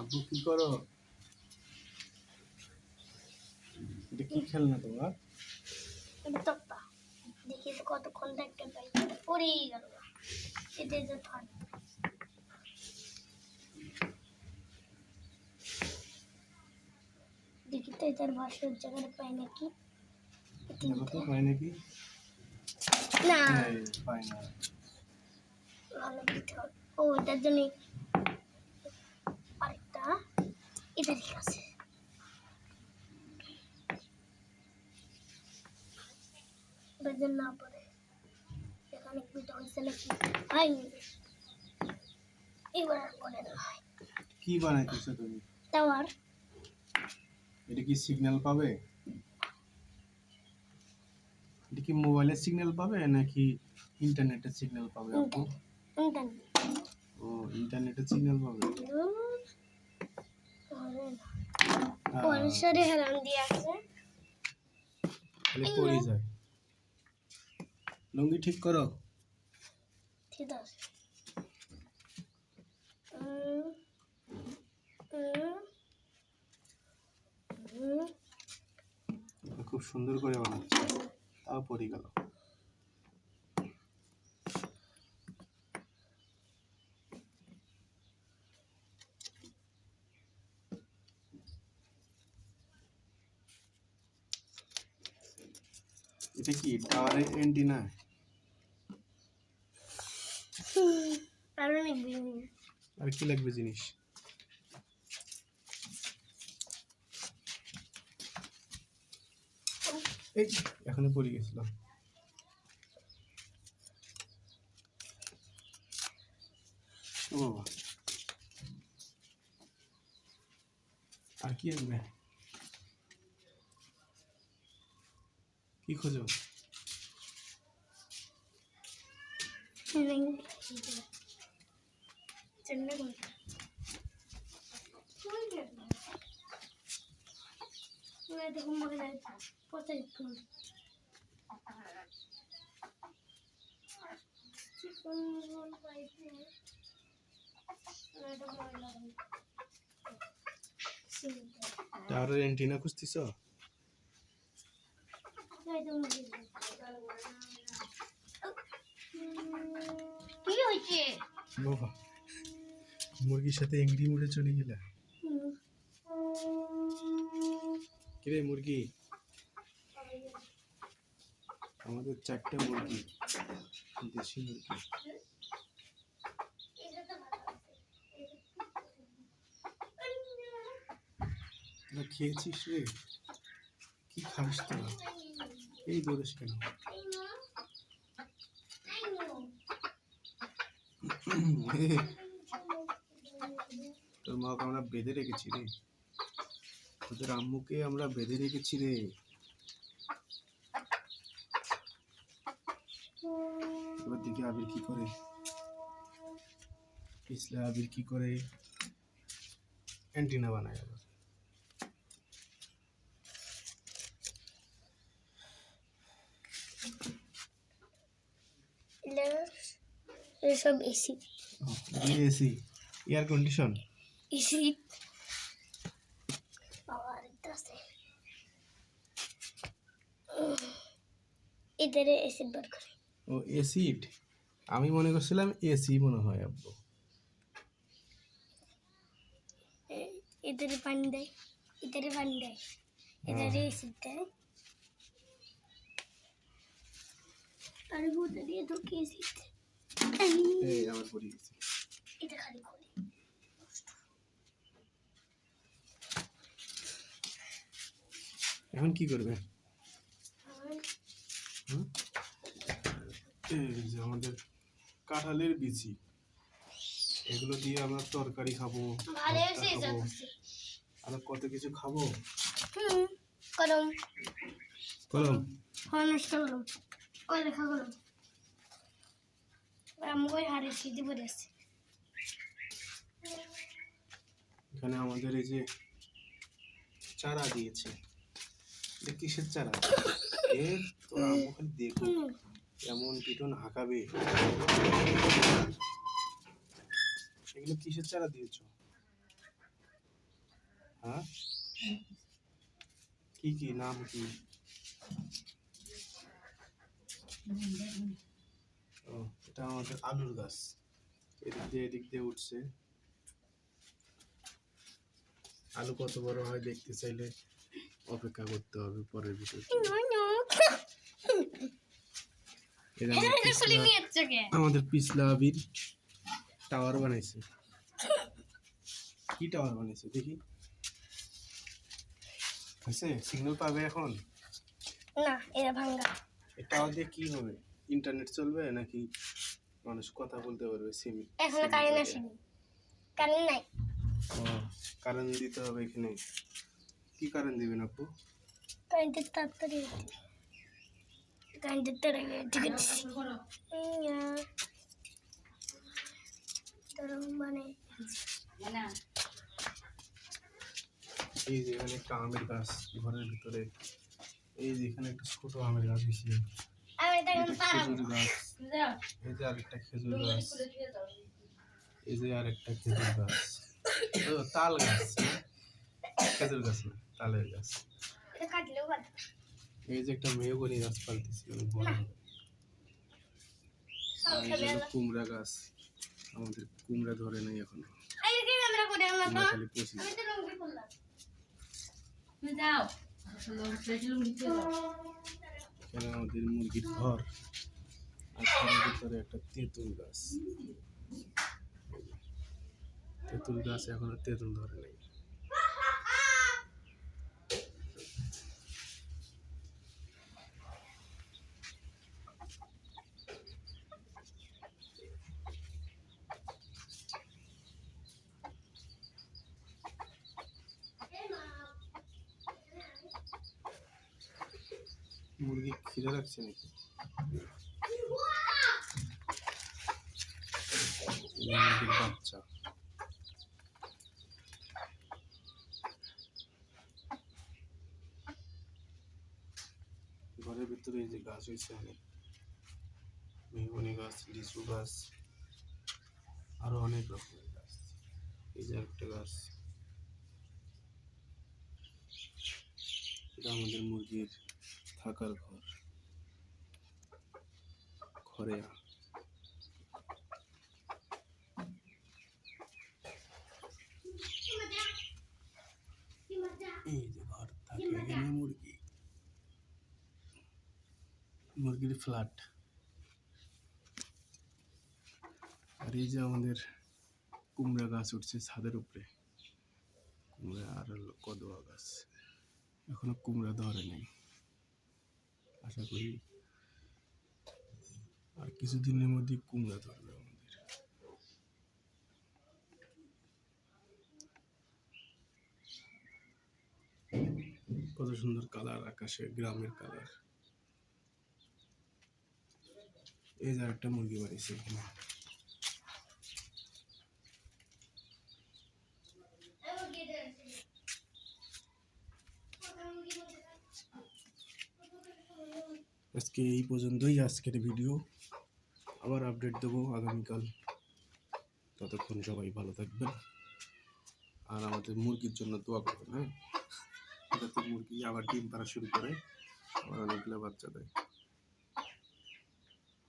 আব্বু কি করো? এটা কি খেলনা তোমার? তপ্পা দেখি তো কতক্ষণ দেখতে পাই পড়েই গেল। এটা যে দেখি তো এটার বাসর জায়গাটা পাই নাকি? পাই নাকি? না। পাই না। ভালো দিতে হবে ও এটার জন্য আরেকটা এটা ঠিক আছে। ওটার জন্য না এখানে পিঠা হয়েছে নাকি? হয়নি এবার আর পড়ে না কি বানাইতেছো তুমি? টাওয়ার এটা কি সিগন্যাল পাবে? এটা কি মোবাইলের সিগন্যাল পাবে নাকি ইন্টারনেটের সিগন্যাল পাবে আপু? ও ইন্টারনেটের সিগন্যাল পাবে। দিয়ে আছে। পড়ে যায়। লুঙ্গি ঠিক করো। ঠিক আছে। খুব সুন্দর করে বানাচ্ছে। তাও পড়ে গেল। এটা কি? টাওয়ারের অ্যান্টিনা আর কি লাগবে জিনিস? এই এখনও পড়ে গেছিলাম। ও বাবা। আর কি আসবে কি খোঁজো চেন্নাই কোনটা দেখুন মনে যায় পচাই ফুল চিকন রোল পাইছে এটা মনে লাগে সিমটা টাওয়ারের অ্যান্টিনা খুঁজতেছ কি হয়েছে বাবা, মুরগির সাথে এংরি মুড়ে চলে গেলে। কিরে মুরগি? আমাদের চারটে মুরগি, দেশি মুরগি। খেয়েছিস রে? কি খাস তোরা? এই দৌড়িস কেন? তোর মাকে আমরা বেঁধে রেখেছি রে। তোদের আম্মুকে আমরা বেঁধে রেখেছি রে। দেখি আবির কি করে। পিছলে আবির কি করে। অ্যান্টিনা বানায় আবার। এসব AC. AC air condition? AC. এদের এসিড বার করে। ও এসিড আমি মনে করছিলাম এসি মনে হয় আব্বু। এদের পানি দেয়। এদের পানি দেয়। এদের এসিড দেয়। আর বুঝে দিয়ে ঢুকে এসিড এই আমার পড়ে গেছে এটা খালি করি। এখন কি করবে? এই যে আমাদের কাঁঠালের বিচি। এগুলো দিয়ে আমরা তরকারি খাব আরও কত কিছু খাব? গরম। কলম হয় ওই লেখা গরম? আমি ওই হারে সিদ্ধি আসছি এখানে আমাদের এই যে চারা দিয়েছে। এটা কিসের চারা? তোরা আমাকে দেখো এমন পিটন হাঁকাবে। এগুলো কিসের চারা দিয়েছ? হ্যাঁ? কি কি নাম কি? ও। এটা আমাদের আলুর গাছ। এদিক দিয়ে এদিক দিয়ে উঠছে। আলু কত বড় হয় দেখতে চাইলে অপেক্ষা করতে হবে পরের ভিডিও আমাদের পিছলা- আবির টাওয়ার বানাইছে। কি টাওয়ার বানাইছে দেখি। হয়েছে? সিগন্যাল পাবে এখন? না এটা ভাঙ্গা। এই টাওয়ার দিয়ে কি হবে? ইন্টারনেট চলবে নাকি মানুষ কথা বলতে পারবে সিম এখনও কারেন্ট আসেনি। কারেন্ট নাই। ও কারেন্ট দিতে হবে এখানে। কি কারেন্ট দিবেন আপু? কারেন্টের তাড়াতাড়ি কারেন্টের তাড়াতাড়ি ঠিক আছে মানে। এই যে এখানে একটা আমের গাছ ঘরের ভিতরে। এই যে এখানে একটা ছোট আমের গাছ হয়েছে খেজুর গাছ। এই যে আরেকটা খেজুর গাছ। এই যে আরেকটা খেজুর গাছ। তাল গাছ খেজুর গাছ না তালের গাছ। এই যে একটা মেহগনি গাছ পালতেছি অনেক বড়। কুমড়া গাছ। আমাদের কুমড়া ধরে নাই এখনও। খালি পচি যাও। এখানে আমাদের মুরগির ঘর আর ঘরের ভিতরে একটা তেঁতুল গাছ। তেঁতুল গাছ এখনও তেঁতুল ধরে নাই। মুরগি খিদে রাখছে নাকি? বাচ্চা। ঘরের ভিতরে এই যে গাছ হয়েছে অনেক। মেহগনি গাছ, লিচু গাছ, আরও অনেক রকমের গাছ। এই যে একটা গাছ। এটা আমাদের মুরগির থাকার ঘর। ঘরে এই যে ঘর থাকে এখানে মুরগি। মুরগির ফ্ল্যাট। আর এই যে আমাদের কুমড়া গাছ উঠছে ছাদের উপরে। কুমড়া আর কদোয়া গাছ। এখনও কুমড়া ধরে নেই। আশা করি আর কিছুদিনের মধ্যে কুমড়া ধরবে আমাদের। কত সুন্দর কালার আকাশে, গ্রামের কালার। এই যে একটা মুরগি বাড়িছে এখানে। আজকে এই পর্যন্তই, আজকের ভিডিও আবার আপডেট দেবো আগামীকাল। ততক্ষণ সবাই ভালো থাকবেন। আর আমাদের মুরগির জন্য দোয়া করবেন হ্যাঁ? যাতে মুরগি আবার ডিম পাড়া শুরু করে, আবার অনেকগুলো বাচ্চা দেয়।